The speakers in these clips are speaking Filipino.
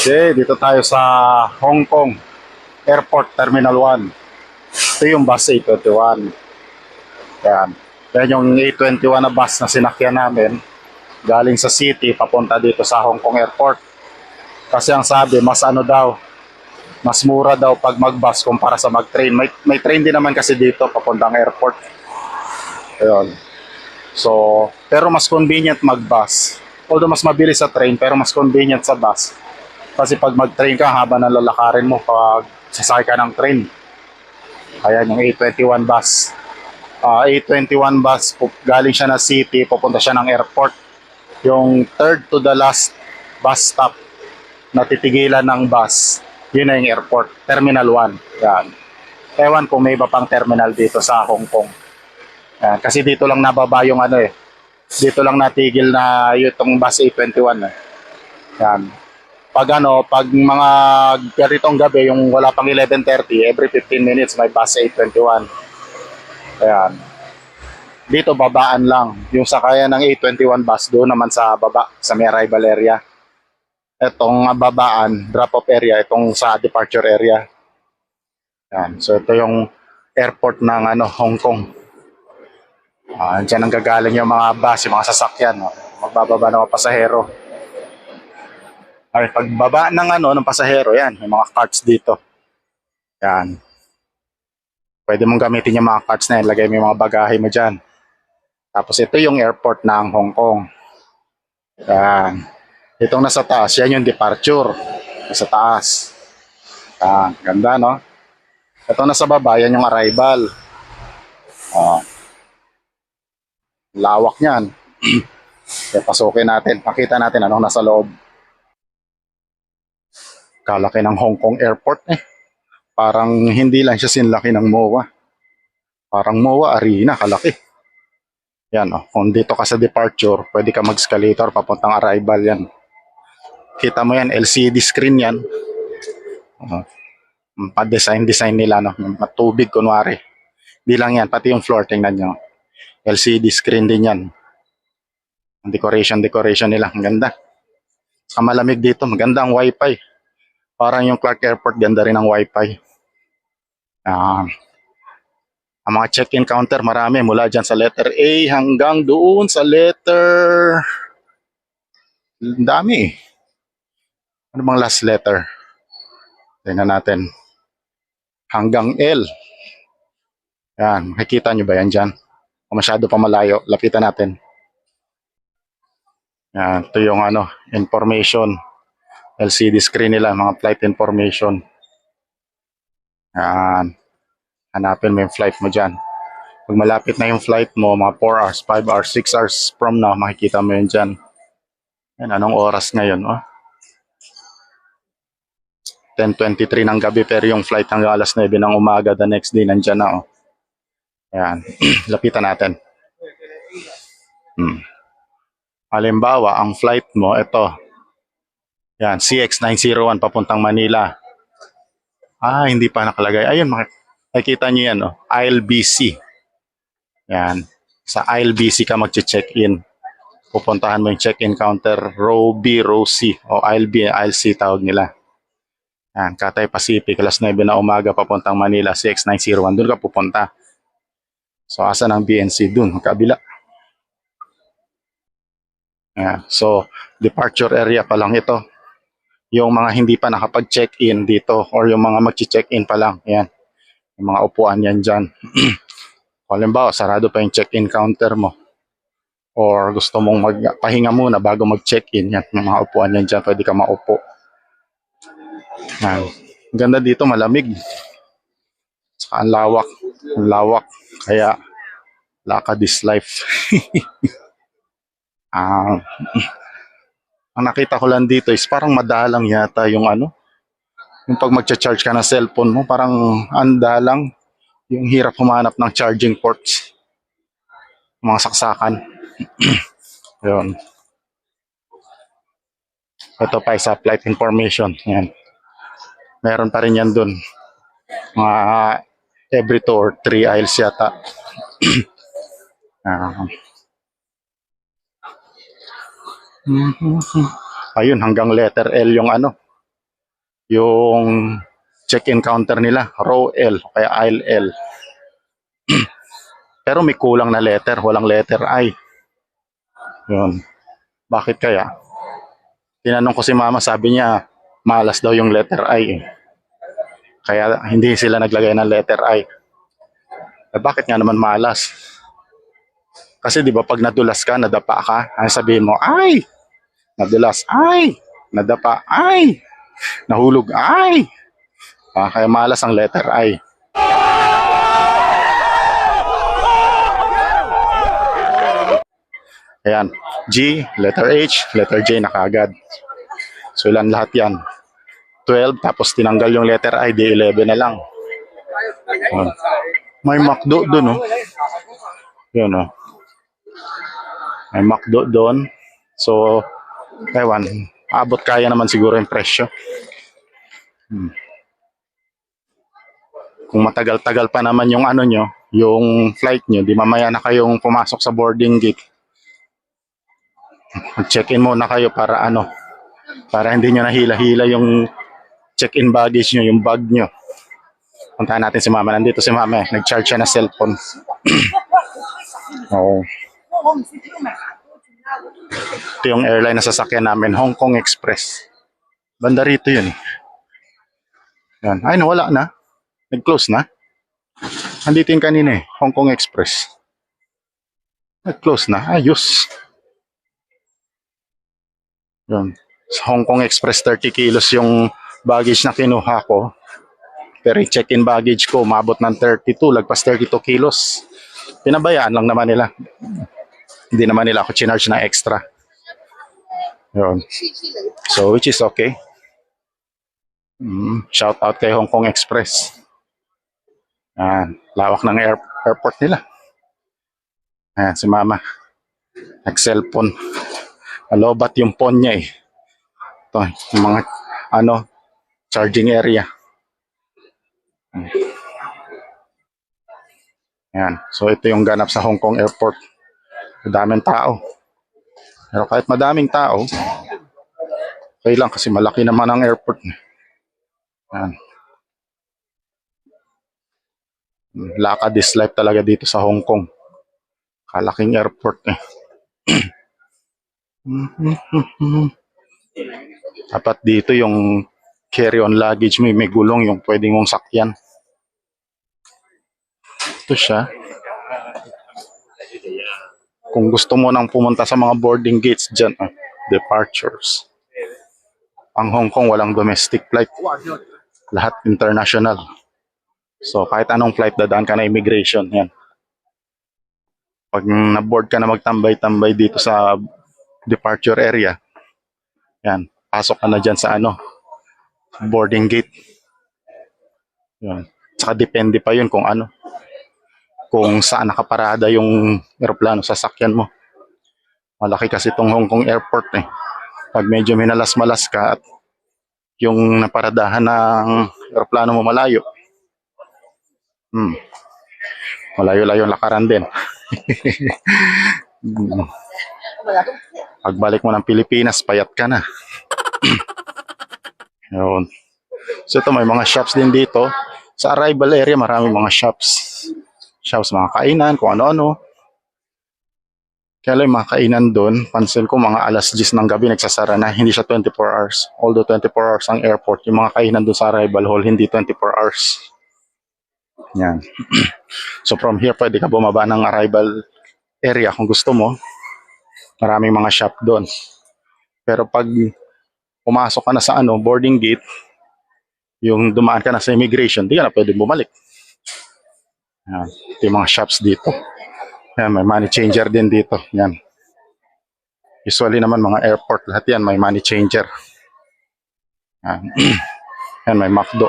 Okay, dito tayo sa Hong Kong Airport Terminal 1. Ito yung bus A21. Yan. Yan yung A21 na bus na sinakyan namin galing sa city papunta dito sa Hong Kong Airport. Kasi ang sabi, mas ano daw, mas mura daw pag mag-bus kumpara sa mag-train. May, may train din naman kasi dito papuntang airport. Ayun. So, pero mas convenient mag-bus. Although mas mabilis sa train, pero mas convenient sa bus. Kasi pag mag-train ka, haba na lalakarin mo pag sasakay ka ng train. Ayan, yung A21 bus. Ah, A21 bus, galing siya na city, pupunta siya ng airport. Yung third to the last bus stop na titigilan ng bus, yun na yung airport. Terminal 1. Yan. Ewan kung may iba pang terminal dito sa Hong Kong. Yan. Kasi dito lang nababa yung ano eh. Dito lang natigil na yung bus A21 eh. Yan. Pag ano, pag mga ganitong gabi, yung wala pang 11.30, every 15 minutes may bus 821. Ayan. Dito babaan lang. Yung sakayan ng 821 bus doon naman sa baba, sa may arrival area. Itong babaan, drop-off area, itong sa departure area. Ayan. So ito yung airport ng ano, Hong Kong. Ah, dyan ang gagaling yung mga bus, yung mga sasakyan. no? Magbababa ng mga pasahero. Ay, pagbaba ng ano, ng pasahero, yan, may mga carts dito. Yan. Pwede mong gamitin yung mga carts na yan, lagay mo yung mga bagahe mo dyan. Tapos ito yung airport ng Hong Kong. Yan. Itong nasa taas, yan yung departure. Nasa taas. Yan, ganda no? Ito nasa baba, yan yung arrival. Oh. Lawak niyan. Kaya pasukin natin. Pakita natin anong nasa loob. Kalaki ng Hong Kong Airport eh. Parang hindi lang siya sinlaki ng MOA. Parang MOA Arena, kalaki. Yan oh, kung dito ka sa departure, pwede ka mag-escalator papuntang arrival yan. Kita mo yan, LCD screen yan. Oh, pa-design design nila no, matubig kunwari. Di lang yan, pati yung floor tingnan nyo. LCD screen din yan. Ang decoration decoration nila, ang ganda. Sa malamig dito, maganda ang wifi. Parang yung Clark Airport, ganda rin ang wifi. Ah, ang mga check-in counter, marami. Mula dyan sa letter A hanggang doon sa letter... Ang dami. Ano bang last letter? Tingnan natin. Hanggang L. Yan, makikita nyo ba yan dyan? O masyado pa malayo, lapitan natin. Yan, ito yung ano, information. LCD screen nila, mga flight information. Yan. Hanapin mo yung flight mo dyan. Pag malapit na yung flight mo, mga 4 hours, 5 hours, 6 hours from now, makikita mo yun dyan. Yan, anong oras ngayon? Oh? 10.23 ng gabi, pero yung flight hanggang alas 9 ng umaga, the next day, nandyan na. Oh. Yan. Lapitan natin. Hmm. Halimbawa, ang flight mo, ito. Yan, CX901 papuntang Manila. Ah, hindi pa nakalagay. Ayun, mak- makikita nyo yan, oh. Aisle BC. Yan. Sa aisle BC ka mag-check-in. Pupuntahan mo yung check-in counter, row B, row C, o aisle B, aisle C tawag nila. Yan, Cathay Pacific, alas 9 na umaga papuntang Manila, CX901. Doon ka pupunta. So, asa ng BNC? Doon, kabila. Yan. So, departure area pa lang ito yung mga hindi pa nakapag-check-in dito or yung mga mag-check-in pa lang. Yan. Yung mga upuan yan dyan. Halimbawa, sarado pa yung check-in counter mo or gusto mong magpahinga muna bago mag-check-in, yan, yung mga upuan yan dyan, pwede ka maupo. Yan. Ang ganda dito, malamig. Saka ang lawak. Ang lawak. Kaya, laka this life. Ah, ang nakita ko lang dito is parang madalang yata yung ano, yung pag magcha-charge ka ng cellphone mo, parang andalang yung hirap humanap ng charging ports. Mga saksakan. Yun. Ito pa isa flight information. Yan. Meron pa rin yan dun. Mga every two or three aisles yata. Ah. Mhm. Ayun, hanggang letter L yung ano, yung check-in counter nila, row L, kaya aisle L. Pero may kulang na letter, walang letter I. Yun. Bakit kaya? Tinanong ko si mama, sabi niya, malas daw yung letter I. eh. Kaya hindi sila naglagay ng letter I. Eh, bakit nga naman malas? Kasi di ba pag nadulas ka, nadapa ka, ay sabihin mo, ay, nadulas, ay, nadapa, ay, nahulog, ay. Ah, kaya malas ang letter I. Ayan, G, letter H, letter J na kaagad. So ilan lahat yan? 12, tapos tinanggal yung letter I, di 11 na lang. Ayan. May McDo doon, oh. Yun, oh. May McDo doon. So, ewan, abot kaya naman siguro yung presyo. Hmm. Kung matagal-tagal pa naman yung ano nyo, yung flight nyo, di mamaya na kayong pumasok sa boarding gate. Check-in muna kayo para ano, para hindi nyo nahila-hila yung check-in baggage nyo, yung bag nyo. Puntahan natin si mama. Nandito si mama eh. Nag-charge siya na cellphone. Oo. Ito yung airline na sasakyan namin, Hong Kong Express. Banda rito yun eh. Yan. Ay, nawala na. Nag-close na. Andito yung kanina eh, Hong Kong Express. Nag-close na. Ayos. Yan. Sa Hong Kong Express, 30 kilos yung baggage na kinuha ko. Pero check-in baggage ko, umabot ng 32, lagpas 32 kilos. Pinabayaan lang naman nila. Hindi naman nila ako chinarge na extra. Yun. So, which is okay. Mm, shout out kay Hong Kong Express. Yan. Lawak ng air, airport nila. Ayan, si mama. Nag-cellphone. Alobat yung phone niya eh. Ito, yung mga, ano, charging area. Yan. So ito yung ganap sa Hong Kong Airport. Madaming tao. Pero kahit madaming tao, okay lang kasi malaki naman ang airport. Yan. Lakad is life talaga dito sa Hong Kong. Kalaking airport eh. Dapat dito yung carry-on luggage may, may gulong yung pwede mong sakyan. Ito siya. Kung gusto mo nang pumunta sa mga boarding gates dyan, ah, departures. Ang Hong Kong walang domestic flight. Lahat international. So kahit anong flight dadaan ka na immigration, yan. Pag na-board ka na magtambay-tambay dito sa departure area, yan, pasok ka na dyan sa ano, boarding gate. Yan. Saka depende pa yun kung ano, kung saan nakaparada yung eroplano sa sakyan mo. Malaki kasi itong Hong Kong Airport eh. Pag medyo minalas-malas ka at yung naparadahan ng eroplano mo malayo, hmm, malayo-layo ang lakaran din. Hmm. Pagbalik mo ng Pilipinas, payat ka na. Yun. So ito may mga shops din dito. Sa arrival area marami mga shops. Shops, mga kainan, kung ano-ano. Kaya lang mga kainan doon, pansin ko mga alas 10 ng gabi nagsasara na, hindi siya 24 hours. Although 24 hours ang airport, yung mga kainan doon sa arrival hall, hindi 24 hours. Yan. so from here, pwede ka bumaba ng arrival area kung gusto mo. Maraming mga shop doon. Pero pag pumasok ka na sa ano, boarding gate, yung dumaan ka na sa immigration, di ka na pwede bumalik. Yan. Ito yung mga shops dito. Yan, may money changer din dito. Yan. Usually naman mga airport, lahat yan may money changer. Yan, yan may McDo.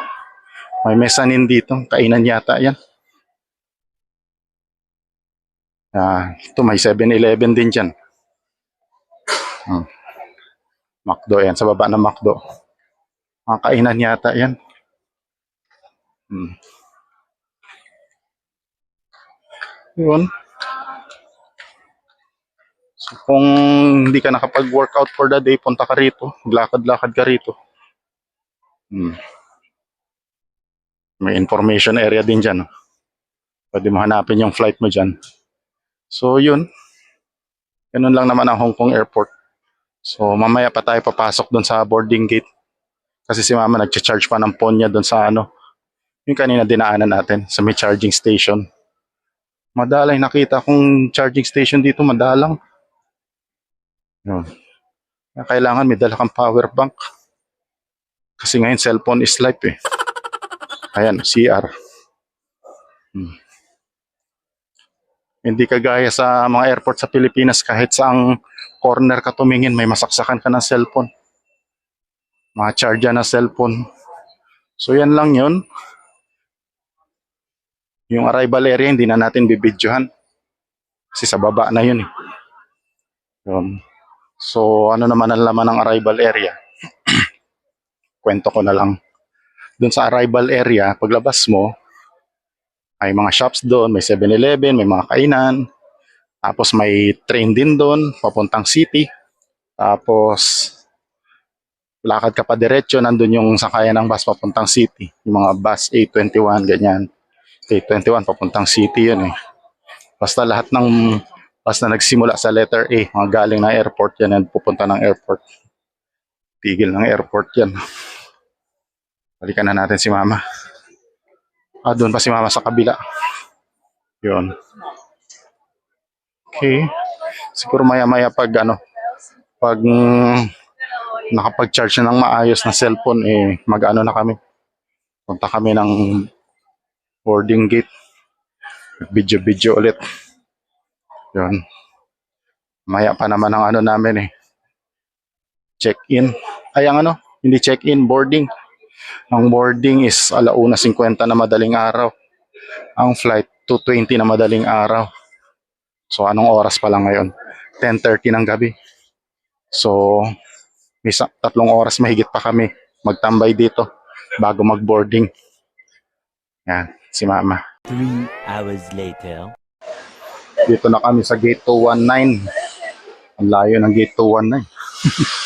May mezzanine dito, kainan yata yan. Ah, ito may 7-Eleven din dyan. Hmm. McDo yan, sa baba ng McDo. Mga kainan yata yan. Hmm. Yun. So, kung hindi ka nakapag-workout for the day, punta ka rito. Lakad-lakad ka rito. Hmm. May information area din dyan. no? Pwede mo hanapin yung flight mo dyan. So, yun. Ganun lang naman ang Hong Kong Airport. So, mamaya pa tayo papasok doon sa boarding gate. Kasi si mama nag-charge pa ng phone niya doon sa ano. Yung kanina dinaanan natin sa may charging station. Madalang nakita kong charging station dito, madalang. Yun. Kailangan may dala kang power bank. Kasi ngayon cellphone is life eh. Ayan, CR. Hmm. Hindi kagaya sa mga airport sa Pilipinas kahit saang corner ka tumingin may masaksakan ka ng cellphone. Mga charger na cellphone. So yan lang yun. Yung arrival area hindi na natin bibidyohan. Kasi sa baba na yun eh. Yun. So ano naman ang laman ng arrival area? Kwento ko na lang. Doon sa arrival area, paglabas mo, may mga shops doon, may 7-Eleven, may mga kainan. Tapos may train din doon, papuntang city. Tapos, lakad ka pa diretso, nandun yung sakayan ng bus papuntang city. Yung mga bus A21, ganyan. A21, papuntang city yun eh. Basta lahat ng bus na nagsimula sa letter A, mga galing ng airport yan, yan pupunta ng airport. Tigil ng airport yan. Balikan na natin si mama. Ah, doon pa si mama sa kabila. Yun. Okay. Siguro maya-maya pag ano, pag nakapag-charge na ng maayos na cellphone, eh, mag-ano na kami. Punta kami ng boarding gate. Video-video ulit. Yun. Maya pa naman ang ano namin eh. Check-in. Ay, ang ano, hindi check-in, boarding. Ang boarding is alauna 50 na madaling araw. Ang flight 220 na madaling araw. So anong oras pa lang ngayon? 10.30 ng gabi. So may tatlong oras mahigit pa kami magtambay dito bago mag-boarding. Yan, si mama. Three hours later. Dito na kami sa gate 219. Ang layo ng gate 219.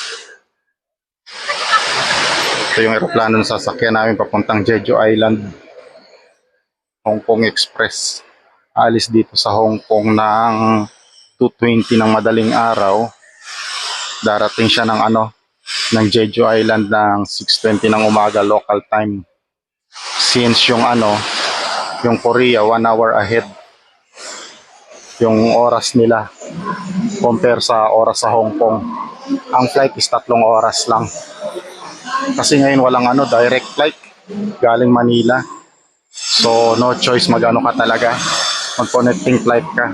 Ito yung aeroplano na sasakyan namin papuntang Jeju Island. Hong Kong Express. Alis dito sa Hong Kong ng 2.20 ng madaling araw. Darating siya ng ano, ng Jeju Island ng 6.20 ng umaga local time. Since yung ano, yung Korea, one hour ahead yung oras nila compare sa oras sa Hong Kong. Ang flight is tatlong oras lang. Kasi ngayon walang ano, direct flight galing Manila. So no choice magano ka talaga. Mag-connecting flight ka.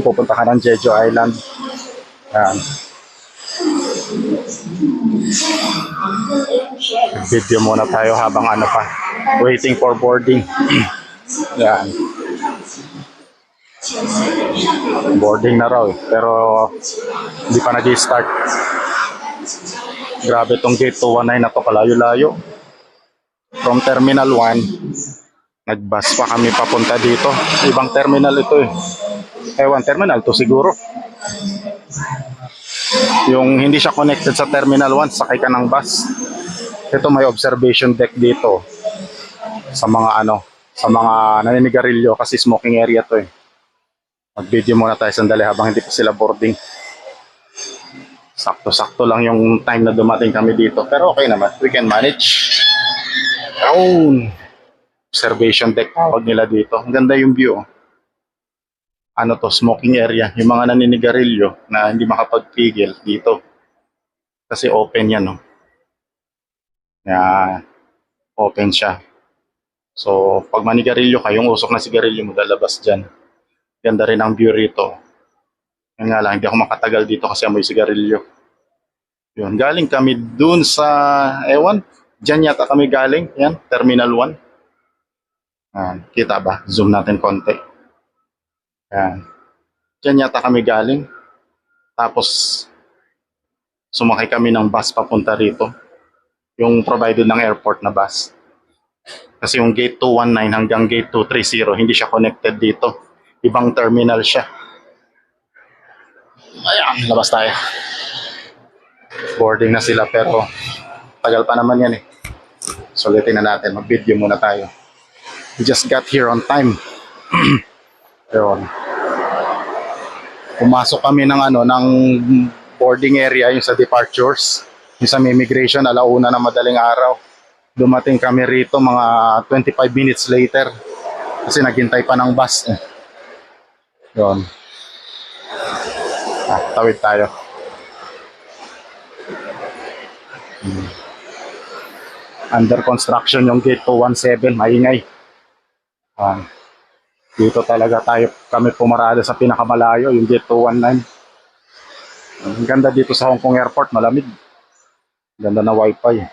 Pupunta ka ng Jeju Island. Yan. Video muna tayo habang ano pa. Waiting for boarding. Yan. Boarding na raw eh. Pero hindi pa nag-start. Grabe tong gate 219 na to kalayo-layo. From Terminal 1, nag-bus pa kami papunta dito. Ibang terminal ito eh. Ewan, Terminal 2 siguro. Yung hindi siya connected sa Terminal 1, sakay ka ng bus. Ito may observation deck dito. Sa mga ano, sa mga naninigarilyo kasi smoking area to eh. Mag-video muna tayo sandali habang hindi pa sila boarding. Sakto-sakto lang yung time na dumating kami dito. Pero okay naman. We can manage. Own. Observation deck tawag nila dito. Ang ganda yung view. oh. Ano to, smoking area. Yung mga naninigarilyo na hindi makapagpigil dito. Kasi open yan, no? Yan. Open siya. So, pag manigarilyo ka, yung usok na sigarilyo mo lalabas dyan. Ganda rin ang view rito. Yun nga lang, hindi ako makatagal dito kasi amoy sigarilyo. Yun, galing kami dun sa, ewan, dyan yata kami galing. Yan, Terminal 1. Yan, kita ba? Zoom natin konti. Yan. Dyan yata kami galing. Tapos, sumakay kami ng bus papunta rito. Yung provided ng airport na bus. Kasi yung gate 219 hanggang gate 230, hindi siya connected dito ibang terminal siya. Ayan, labas tayo. Boarding na sila pero tagal pa naman yan eh. Sulitin na natin. Mag-video muna tayo. We just got here on time. Yun. Pumasok kami ng ano ng boarding area yung sa departures. Yung sa immigration alauna na madaling araw. Dumating kami rito mga 25 minutes later kasi naghintay pa ng bus eh. Yun. Ah, tawid tayo. Hmm. Under construction yung gate 217, maingay. Ah, dito talaga tayo kami pumarada sa pinakamalayo, yung gate 219. Ang ganda dito sa Hong Kong Airport, malamig. Ganda na wifi.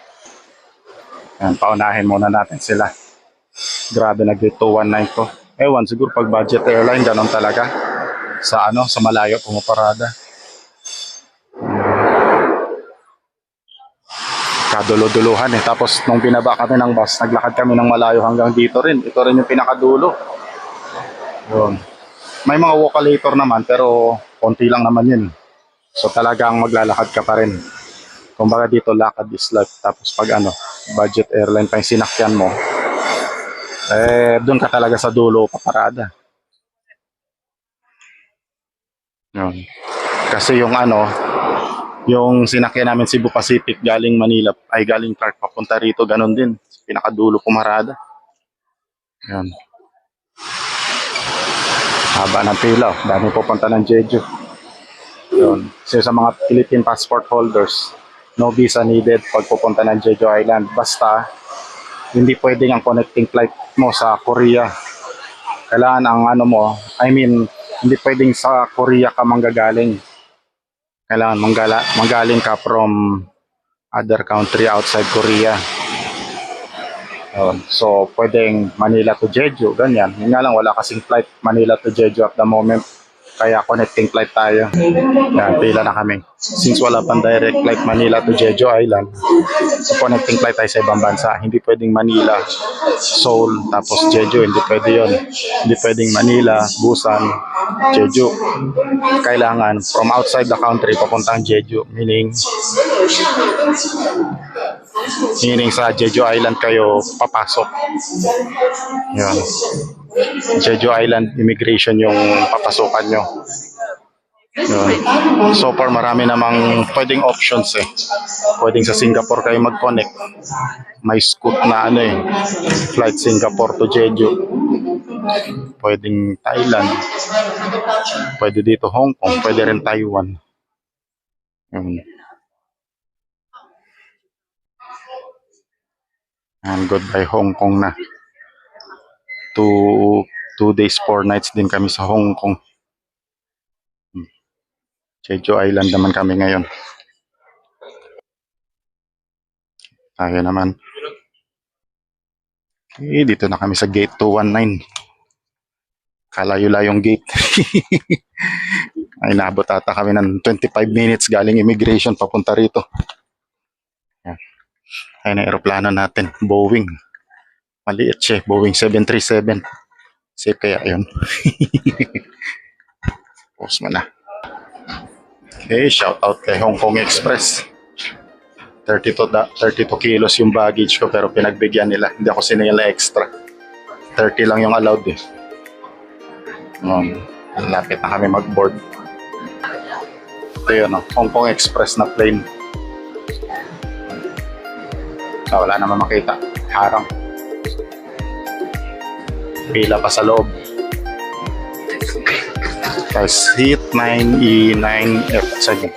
Yan, paunahin muna natin sila. Grabe na gate 219 to. Ewan, siguro pag budget airline, ganun talaga. Sa ano, sa malayo pumaparada. Kadulo-duluhan eh. Tapos nung binaba kami ng bus, naglakad kami ng malayo hanggang dito rin. Ito rin yung pinakadulo. Yun. May mga walkalator naman pero konti lang naman yun. So talagang maglalakad ka pa rin. Kumbaga dito lakad is life. Tapos pag ano, budget airline pa yung sinakyan mo, eh doon ka talaga sa dulo paparada. Yun. Kasi yung ano, yung sinakyan namin Cebu Pacific galing Manila, ay galing Clark papunta rito, ganun din. Pinakadulo pumarada. Yan. Haba ng pila, dami pupunta ng Jeju. Yun. So sa mga Philippine passport holders, no visa needed pag pupunta ng Jeju Island. Basta, hindi pwedeng ang connecting flight mo sa Korea. Kailangan ang ano mo, I mean, hindi pwedeng sa Korea ka manggagaling. Kailangan manggala, manggaling ka from other country outside Korea. Yun. So, pwedeng Manila to Jeju, ganyan. Yun nga lang, wala kasing flight Manila to Jeju at the moment. Kaya connecting flight tayo. Yan, pila na kami. Since wala pang direct flight Manila to Jeju Island, so connecting flight tayo sa ibang bansa. Hindi pwedeng Manila, Seoul, tapos Jeju. Hindi pwede yon. Hindi pwedeng Manila, Busan, Jeju. Kailangan from outside the country papuntang Jeju. Meaning, meaning sa Jeju Island kayo papasok. Yun. Jeju Island immigration yung papasukan nyo. Yun. So far marami namang pwedeng options eh. Pwedeng sa Singapore kayo mag-connect. May scoot na ano eh. Flight Singapore to Jeju. Pwedeng Thailand. Pwede dito Hong Kong. Pwede rin Taiwan. Yun. And goodbye Hong Kong na. Two, two days, four nights din kami sa Hong Kong. Hmm. Jeju Island naman kami ngayon. Tayo naman. Eh, dito na kami sa gate 219. Kalayo-layong gate. Ay, nabot ata kami ng 25 minutes galing immigration papunta rito. Yan. Ayan ang aeroplano natin. Boeing. Maliit siya. Boeing 737. Safe kaya yun. Post mo na. Okay, shout out kay Hong Kong Express. 32, da, 32 kilos yung baggage ko pero pinagbigyan nila. Hindi ako siningil na extra. 30 lang yung allowed eh. Um, lapit na kami mag-board. Ito yun, oh, Hong Kong Express na plane. Ah, wala naman makita. Harang. Pila pa sa loob. Tapos seat 9E9F. Saan yung?